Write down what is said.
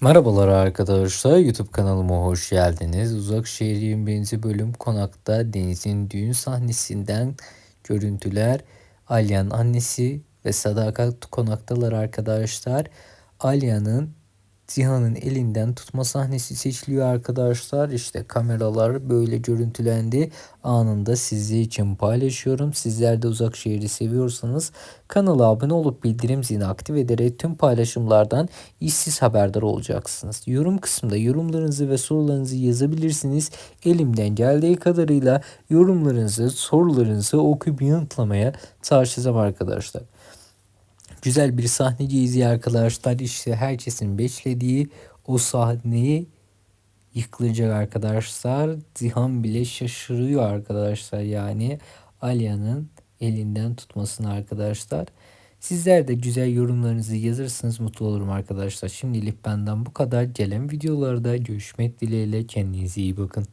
Merhabalar arkadaşlar YouTube kanalıma hoş geldiniz. Uzak Şehir 21. bölüm konakta Deniz'in düğün sahnesinden görüntüler. Alya'nın annesi ve Sadakat konaktalar arkadaşlar. Alya'nın Cihan'ın elinden tutma sahnesi seçiliyor arkadaşlar. İşte kameralar böyle görüntülendi. Anında sizler için paylaşıyorum. Sizler de uzak şehri seviyorsanız kanala abone olup bildirim zilini aktif ederek tüm paylaşımlardan işsiz haberdar olacaksınız. Yorum kısmında yorumlarınızı ve sorularınızı yazabilirsiniz. Elimden geldiği kadarıyla yorumlarınızı, sorularınızı okuyup yanıtlamaya çalışacağım arkadaşlar. Güzel bir sahneciyiz ya arkadaşlar. İşte herkesin beklediği o sahneyi yıkılacak arkadaşlar. Zihan bile şaşırıyor arkadaşlar yani. Alya'nın elinden tutmasını arkadaşlar. Sizler de güzel yorumlarınızı yazırsanız mutlu olurum arkadaşlar. Şimdilik benden bu kadar. Gelen videolarda görüşmek dileğiyle kendinize iyi bakın.